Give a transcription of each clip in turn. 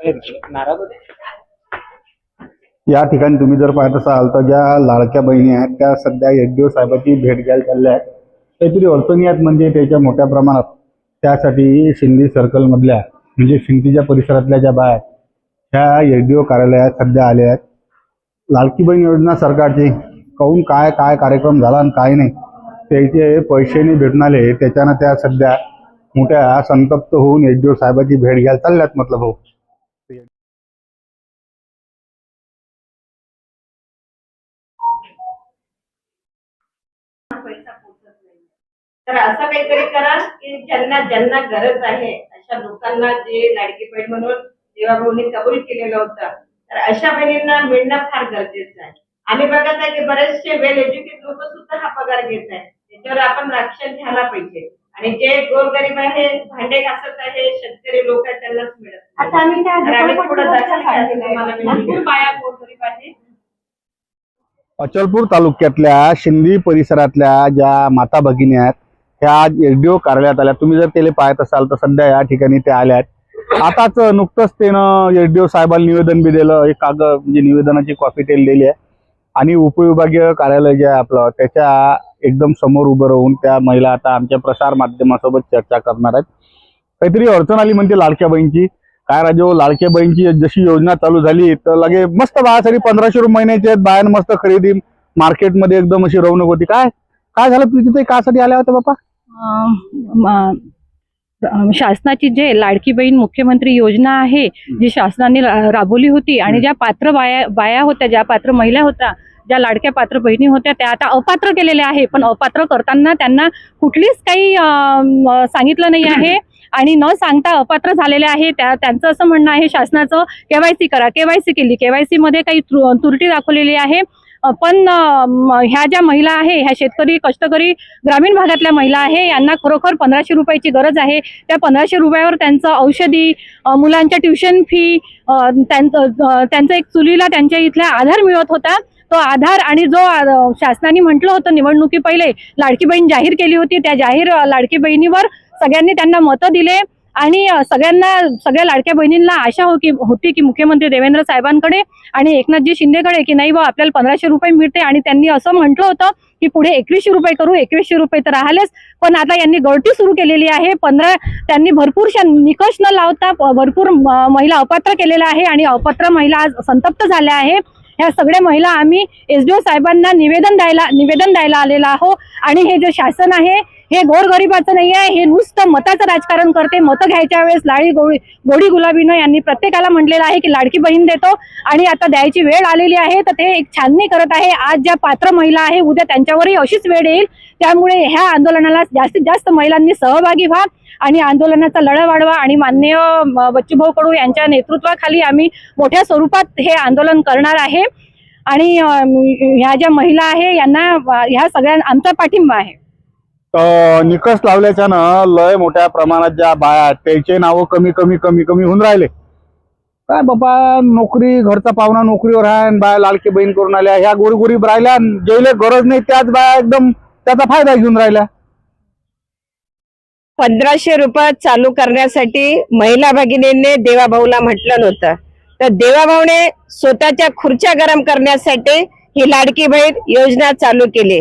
नाराज होते या ठिकाणी तुम्ही जर पाहत असाल तर ज्या लाडक्या बहिणी आहेत त्या सध्या येडिओ साहेबाची भेट घ्यायला चालल्या आहेत. काहीतरी अडचणी आहेत म्हणजे त्याच्या मोठ्या प्रमाणात. त्यासाठी शिंदी सर्कलमधल्या म्हणजे शिंदीच्या परिसरातल्या ज्या बाया ह्या त्या कार्यालयात सध्या आल्या आहेत. लाडकी बहीण योजना सरकारची कहून काय काय कार्यक्रम झाला आणि काय नाही त्याचे पैसे नाही भेटणारे त्याच्यानं त्या सध्या मोठ्या संतप्त होऊन एचडीओ साहेबाची भेट घ्यायला चालल्यात मतलब भाऊ तर असं काहीतरी करा की ज्यांना ज्यांना गरज आहे अशा लोकांना जे लाडकी बहीण म्हणून देवाभाऊनी कबूल केलेलं होतं तर अशा बहिणींना मिळणं फार गरजेचं आहे. आम्ही बघत आहे की बरेचसे वेल एज्युकेट लोक सुद्धा हा पगार घेत आहेत. त्याच्यावर आपण लक्ष घ्यायला पाहिजे. आणि जे गोरगरीब आहे भांडे घासत आहे शेतकरी लोक आहेत त्यांनाच मिळत. आता आम्ही भरपूर. बाया गोरगरीब आहे अचलपूर तालुक्यातल्या शिंदी परिसरातल्या ज्या माता भगिनी आहेत ह्या आज एसडीओ कार्यालयात आल्या. तुम्ही जर त्याला पाहत असाल तर सध्या या ठिकाणी ते आल्या आहेत. आताच नुकतंच त्यानं एसडीओ साहेबांना निवेदन बी दिलं. एक कागद म्हणजे निवेदनाची कॉपी तेल दिली आहे. आणि उपविभागीय कार्यालय जे आहे आपलं त्याच्या एकदम समोर उभं राहून त्या महिला आता आमच्या प्रसार माध्यमासोबत चर्चा करणार आहेत. काहीतरी अडचण आली म्हणते लाडक्या बहीणची. काय राजो लाडक्या बहीणची जशी योजना चालू झाली तर लगे मस्त बाळासाठी पंधराशे रुपये महिन्याचे आहेत बायान मस्त खरेदी मार्केटमध्ये एकदम अशी रवणूक होती. काय काय झालं? प्रीती तिथे कासाठी आल्या होत्या बापा? शासनाची जे लाडकी बहीण मुख्यमंत्री योजना आहे जी शासनाने राबवली होती आणि ज्या पात्र बाया बाया होत्या ज्या पात्र महिला होत्या ज्या लाडक्या पात्र बहिणी होत्या त्या आता अपात्र केलेल्या आहे. पण अपात्र करताना त्यांना कुठलीच काही सांगितलं नाही आहे. आणि न सांगता अपात्र झालेले आहे. त्या त्यांचं असं म्हणणं आहे शासनाचं केवायसी करा. केवायसी केली. केवायसी मध्ये काही त्रू- त्रुटी दाखवलेली आहे. पण म- ह्या ज्या महिला आहे ह्या शेतकरी कष्टकरी ग्रामीण भागातल्या महिला आहे यांना खरोखर पंधराशे रुपयाची गरज आहे. त्या पंधराशे रुपयावर त्यांचं औषधी मुलांच्या ट्युशन फी त्यांचं त्यांचं एक चुलीला त्यांच्या इथल्या आधार मिळत होता. तो आधार आणि जो शासनाने म्हटलं होतं निवडणुकी पहिले लाडकी बहीण जाहीर केली होती. त्या जाहीर लाडकी बहिणीवर सगळ्यांनी त्यांना मतं दिले. आणि सगळ्यांना सगळ्या लाडक्या बहिणींना आशा हो की होती की मुख्यमंत्री देवेंद्र साहेबांकडे आणि एकनाथजी शिंदेकडे की नाही बा आपल्याला पंधराशे रुपये मिळते आणि त्यांनी असं म्हटलं होतं की पुढे एकवीसशे रुपये करू एकवीसशे रुपये तर राहिलेच. पण आता यांनी गळती सुरू केलेली आहे. पंधरा त्यांनी भरपूरशा निकष न लावता भरपूर म- महिला अपात्र केलेल्या आहे आणि अपात्र महिला आज संतप्त झाल्या आहे. ह्या सगळ्या महिला आम्ही एसडीओ साहेबांना निवेदन द्यायला निवेदन द्यायला आलेलो आहो. आणि हे जे शासन आहे हे गोरगरिबाचं नाही आहे हे नुसतं मताचं राजकारण करते. मतं घ्यायच्या वेळेस लाळी गोळी गोडी गुलाबीनं यांनी प्रत्येकाला म्हटलेलं आहे की लाडकी बहीण देतो आणि आता द्यायची वेळ आलेली आहे तर ते एक छाननी करत आहे. आज ज्या पात्र महिला आहे उद्या त्यांच्यावरही अशीच वेळ येईल. त्यामुळे ह्या आंदोलनाला जास्तीत जास्त महिलांनी सहभागी व्हा आणि आंदोलनाचा लढा वाढवा आणि माननीय बच्चूभाऊ कडू यांच्या नेतृत्वाखाली आम्ही मोठ्या स्वरूपात हे आंदोलन करणार आहे. आणि ह्या ज्या महिला आहे यांना ह्या सगळ्या आमचा पाठिंबा आहे. निकष लावल्याच्यानं लय मोठ्या प्रमाणात ज्या बाया आहेत त्याचे नावं कमी कमी कमी कमी होऊन राहिले. काय बाबा नोकरी घरचा पाहुणा नोकरीवर आहे आणि बाया लाडकी बहीण करून आल्या ह्या गोरीगोरीब राहिल्या जेवले गरज नाही त्याच बाया एकदम त्याचा फायदा घेऊन राहिल्या. पंधराशे रुपये चालू करण्यासाठी महिला भगिनींनी देवाभाऊला म्हटलं नव्हतं. तर देवाभाऊने स्वतःच्या खुर्च्या गरम करण्यासाठी ही लाडकी बहीण योजना चालू केली.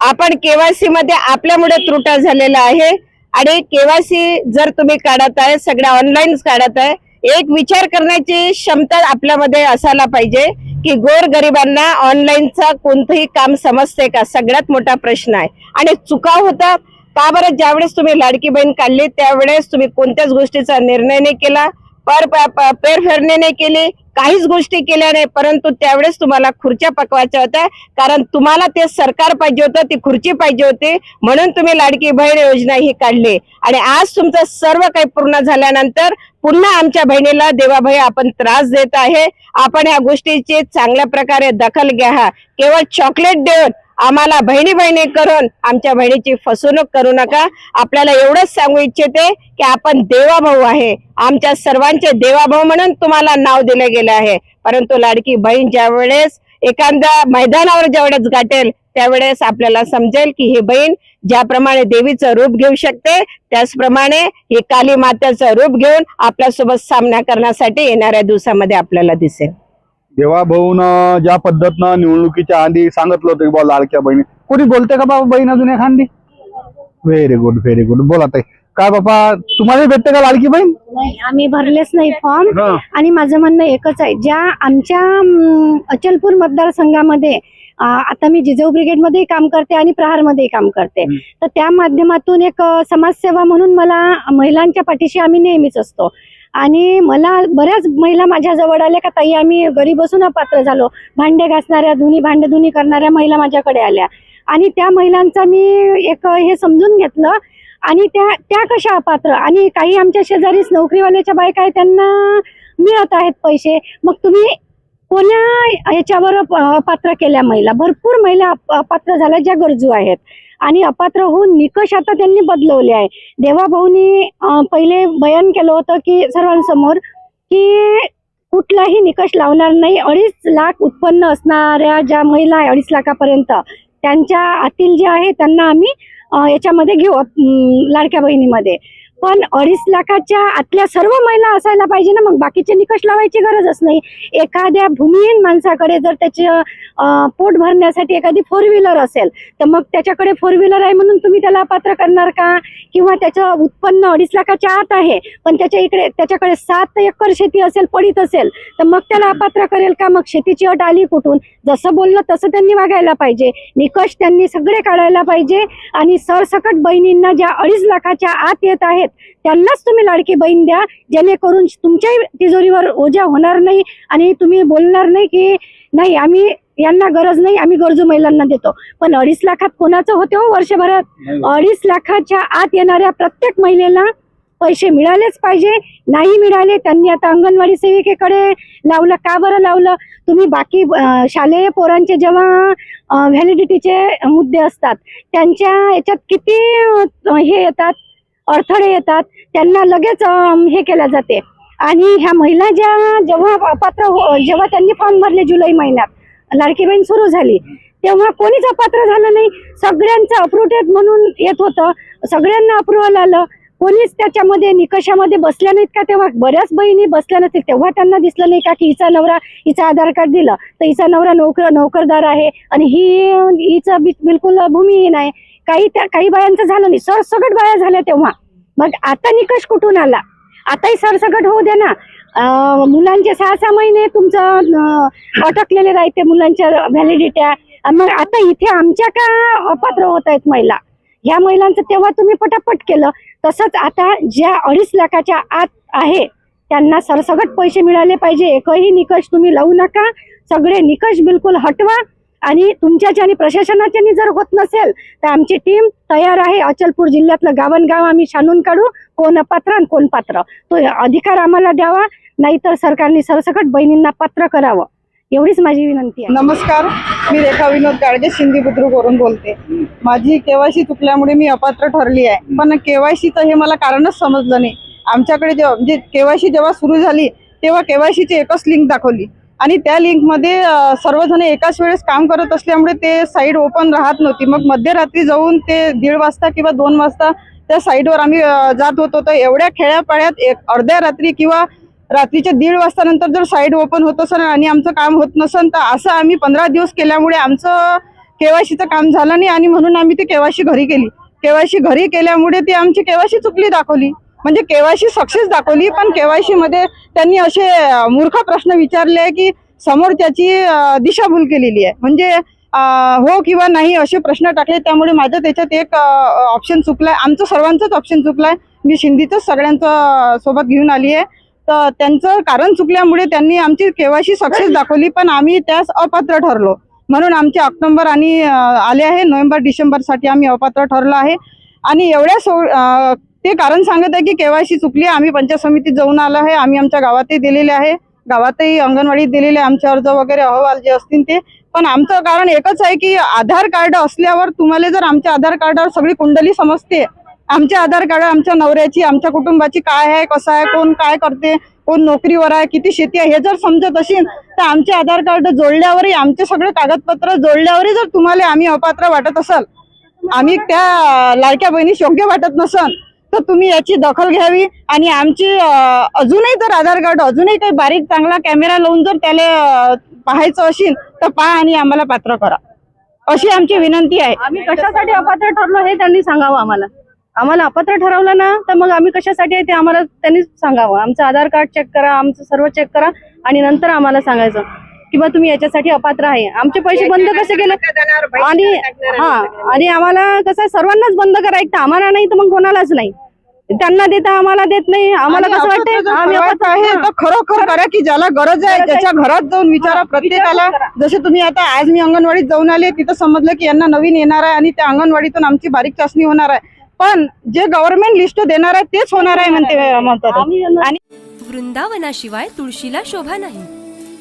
आपण केवायसी मध्ये आपल्यामुळे त्रुटा झालेला आहे. आणि केवायसी जर तुम्ही काढत आहे सगळ्या ऑनलाईन काढत आहे एक विचार करण्याची क्षमता आपल्यामध्ये असायला पाहिजे की गोर गरिबांना ऑनलाईनचा कोणतंही काम समजते का? सगळ्यात मोठा प्रश्न आहे. आणि चुका होता का बरं? ज्यावेळेस तुम्ही लाडकी बहीण काढली त्यावेळेस तुम्ही कोणत्याच गोष्टीचा निर्णय नाही केला. पर प- प- केली काहीच गोष्टी केल्या नाही परंतु त्यावेळेस तुम्हाला खुर्च्या पकवायच्या होत्या. कारण तुम्हाला ते सरकार पाहिजे होतं ती खुर्ची पाहिजे होती. म्हणून तुम्ही लाडकी बहीण योजना ही काढली. आणि आज तुमचं सर्व काही पूर्ण झाल्यानंतर पुन्हा आमच्या बहिणीला देवाभाई आपण त्रास देत आहे. आपण या गोष्टीची चांगल्या प्रकारे दखल घ्या. केवळ चॉकलेट देऊन आम्हाला बहिणी बहिणी करून आमच्या बहिणीची फसवणूक करू नका. आपल्याला एवढंच सांगू इच्छिते की आपण देवाभाऊ आहे. आमच्या सर्वांचे देवाभाऊ म्हणून तुम्हाला नाव दिलं गेलं आहे. परंतु लाडकी बहीण ज्या वेळेस एखाद्या मैदानावर जेवढेच गाठेल त्यावेळेस आपल्याला समजेल की ही बहीण ज्याप्रमाणे देवीचं रूप घेऊ शकते त्याचप्रमाणे ही काली मात्याचं रूप घेऊन आपल्यासोबत सामना करण्यासाठी येणाऱ्या दिवसामध्ये आपल्याला दिसेल. देवा भाऊन ज्या पद्धतीनं निवडणुकीच्या आधी सांगितलं होतं की बा लाडक्या बहिणी. कोणी बोलते का बाबा बहीण अजून एखादी? व्हेरी गुड व्हेरी गुड बोला ताई. काय बाबा तुम्हाला भेटते का लाडकी बहीण? नाही आम्ही भरलेच नाही फॉर्म. आणि माझं म्हणणं एकच आहे ज्या आमच्या अचलपूर मतदारसंघामध्ये आता मी जिजाऊ ब्रिगेडमध्येही काम करते आणि प्रहारमध्येही काम करते. तर त्या माध्यमातून एक समाजसेवा म्हणून मला महिलांच्या पाठीशी आम्ही नेहमीच असतो. आणि मला बऱ्याच महिला माझ्याजवळ आल्या का ताई आम्ही घरी बसून अपात्र झालो. भांडे घासणाऱ्या धुनी भांडे धुनी करणाऱ्या महिला माझ्याकडे आल्या. आणि त्या महिलांचा मी एक हे समजून घेतलं आणि त्या त्या कशा अपात्र? आणि काही आमच्या शेजारीच नोकरीवाल्याच्या बायका आहेत त्यांना मिळत आहेत पैसे. मग तुम्ही कोण्या याच्यावर पात्र केल्या महिला? भरपूर महिला अपात्र झाल्या ज्या गरजू आहेत. आणि अपात्र होऊन निकष आता त्यांनी बदलवले आहे. देवाभाऊनी पहिले बयान केलं होतं की सर्वांसमोर की कुठलाही निकष लावणार नाही. अडीच लाख उत्पन्न असणाऱ्या ज्या महिला आहे अडीच लाखापर्यंत त्यांच्या आतील जे आहे त्यांना आम्ही याच्यामध्ये घेऊ लाडक्या बहिणीमध्ये. पण अडीच लाखाच्या आतल्या सर्व महिला असायला पाहिजे ना मग बाकीचे निकष लावायची गरजच नाही. एखाद्या भूमिहीन माणसाकडे जर त्याचे पोट भरण्यासाठी एखादी फोर व्हीलर असेल तर मग त्याच्याकडे फोर व्हीलर आहे म्हणून तुम्ही त्याला पात्र करणार का? किंवा त्याचं उत्पन्न अडीच लाखाच्या आत आहे पण त्याच्या इकडे त्याच्याकडे सात एकर शेती असेल पडीत असेल तर मग त्याला अपात्र करेल का? मग शेतीची अट आली कुठून? जसं बोललं तसं त्यांनी वागायला पाहिजे. निकष त्यांनी सगळे काढायला पाहिजे. आणि सरसकट बहिणींना ज्या अडीच लाखाच्या आत येत आहेत त्यांनाच तुम्ही लाडकी बहीण द्या जेणेकरून तुमच्याही तिजोरीवर ओझा होणार नाही आणि तुम्ही बोलणार नाही की नाही आम्ही यांना गरज नाही आम्ही गरजू महिलांना देतो. पण अडीच लाखात कोणाचं होते हो वर्षभरात? अडीच लाखाच्या आत येणाऱ्या प्रत्येक महिलेला पैसे मिळालेच पाहिजे. नाही मिळाले त्यांनी आता अंगणवाडी सेविकेकडे लावलं. का बरं लावलं? तुम्ही बाकी शालेय पोरांचे जेव्हा व्हॅलिडिटीचे मुद्दे असतात त्यांच्या याच्यात किती हे येतात? अडथळे येतात त्यांना लगेच हे केल्या जाते. आणि ह्या महिला ज्या जेव्हा अपात्र हो- जेव्हा त्यांनी फॉर्म भरले जुलै महिन्यात लाडकी बहीण सुरू झाली तेव्हा कोणीच अपात्र झालं नाही. सगळ्यांचं अप्रुव्हेड म्हणून येत होतं. सगळ्यांना अप्रुव्हल आलं. कोणीच त्याच्यामध्ये निकषामध्ये बसल्या नाहीत का तेव्हा? बऱ्याच बहिणी बसल्या नसतील. तेव्हा त्यांना दिसलं नाही का की हिचा नवरा हिचा आधार कार्ड दिलं. तर हिचा नवरा नोकर नोकरदार आहे. आणि ही हिचं बिलकुल भूमिहीन आहे. काही त्या काही बायांचं झालं नाही. सरसगट बाया झाल्या तेव्हा. मग आता निकष कुठून आला? आताही सरसगट होऊ द्या ना. मुलांचे सहा सहा महिने तुमचं अटकलेले राहते मुलांच्या व्हॅलिडिट्या मग आता इथे आमच्या का अपात्र होत आहेत महिला? ह्या महिलांचं तेव्हा तुम्ही पटापट केलं. तसंच आता ज्या अडीच लाखाच्या आत आहे त्यांना सरसगट पैसे मिळाले पाहिजे. एकही निकष तुम्ही लावू नका. सगळे निकष बिलकुल हटवा. आणि तुमच्याच्या आणि प्रशासनाच्यानी जर होत नसेल तर आमची टीम तयार आहे. अचलपूर जिल्ह्यातलं गावनगाव आम्ही शानून काढू. कोण अपात्र आणि कोण पात्र? तो अधिकार आम्हाला द्यावा नाहीतर सरकारने सरसकट बहिणींना पात्र करावं. एवढीच माझी विनंती आहे. नमस्कार. मी रेखा विनोद गाडगे सिंधी बुद्रुकवरून बोलते. माझी केवायसी चुकल्यामुळे मी अपात्र ठरली आहे. पण केवायसीचं हे मला कारणच समजलं नाही. आमच्याकडे जेव्हा म्हणजे केवायसी जेव्हा सुरू झाली तेव्हा केवायसीची एकच लिंक दाखवली. आणि त्या लिंकमध्ये सर्वजण एकाच वेळेस काम करत असल्यामुळे ते साईड ओपन राहत नव्हती. मग मध्यरात्री जाऊन ते दीड वाजता किंवा दोन वाजता त्या साईडवर आम्ही जात होतो. तर एवढ्या खेड्यापाड्यात एक अर्ध्या रात्री किंवा रात्रीच्या दीड वाजता नंतर जर साईड ओपन होत असेल आणि आमचं काम होत नसेल तर असं आम्ही पंधरा दिवस केल्यामुळे आमचं केवायसीचं काम झालं नाही आणि म्हणून आम्ही ती केवायसी घरी केली. केवायसी घरी केल्यामुळे ती आमची केवायसी चुकली दाखवली. म्हणजे केवायसी सक्सेस दाखवली पण केवायसी मध्ये त्यांनी असे मूर्ख प्रश्न विचारले की समोरच्याची त्याची दिशाभूल केलेली आहे. म्हणजे हो किंवा नाही असे प्रश्न टाकले त्यामुळे माझं त्याच्यात एक ऑप्शन चुकलाय. आमचं सर्वांचंच ऑप्शन चुकलाय. मी शिंदीचंच सगळ्यांचं सोबत घेऊन आली आहे. तर त्यांचं कारण चुकल्यामुळे त्यांनी आमची केवायसी सक्सेस दाखवली पण आम्ही त्यास अपात्र ठरलो. म्हणून आमचे ऑक्टोबर आणि आले आहे. नोव्हेंबर डिसेंबरसाठी आम्ही अपात्र ठरलो आहे. आणि एवढ्या सो ते कारण सांगत आहे की केवायसी चुकली आम्ही पंचायत समितीत जाऊन आलो आहे आम्ही आमच्या गावातही दिलेले आहे गावातही अंगणवाडीत दिलेले आहे अर्ज वगैरे अहवाल जे असतील ते. पण आमचं कारण एकच आहे की आधार कार्ड असल्यावर तुम्हाला जर आमच्या आधार कार्डावर सगळी कुंडली समजते. आमच्या आधार कार्ड आमच्या नवऱ्याची आमच्या कुटुंबाची काय आहे कसं आहे कोण काय करते कोण नोकरीवर आहे किती शेती आहे हे जर समजत असेल तर आमचे आधार कार्ड जोडल्यावरही आमचे सगळे कागदपत्र जोडल्यावरही जर तुम्हाला आम्ही अपात्र वाटत असाल आम्ही त्या लाडक्या बहिणीस योग्य वाटत नसल तर तुम्ही याची दखल घ्यावी आणि आमची अजूनही जर आधार कार्ड अजूनही काही बारीक चांगला कॅमेरा लावून जर त्याला पाहायचं असेल तर पहा आणि आम्हाला पात्र करा. अशी आमची विनंती आहे. आम्ही कशासाठी अपात्र ठरलो हे त्यांनी सांगावं आम्हाला. आम्हाला अपात्र ठरवलं ना तर मग आम्ही कशासाठी आहे ते आम्हाला त्यांनी सांगावं. आमचं आधार कार्ड चेक करा आमचं सर्व चेक करा आणि नंतर आम्हाला सांगायचं. की बा तुम्ही याच्यासाठी अपात्र आहे. आमचे पैसे बंद कसे केले आणि हा आणि आम्हाला कसं सर्वांनाच बंद करायचं आम्हाला नाही तर मग कोणालाच नाही. त्यांना देता आम्हाला देत नाही. आम्हाला कसं. तर खरोखर करा की ज्याला गरज आहे. त्याच्या घरात जाऊन विचारा प्रत्येकाला. जसे तुम्ही आता आज मी अंगणवाडीत जाऊन आले तिथं समजलं की यांना नवीन येणार आहे आणि त्या अंगणवाडीतून आमची बारीक चाचणी होणार आहे. पण जे गव्हर्नमेंट लिस्ट देणार आहे तेच होणार आहे म्हणते म्हणतात. आणि वृंदावनाशिवाय तुळशीला शोभा नाही.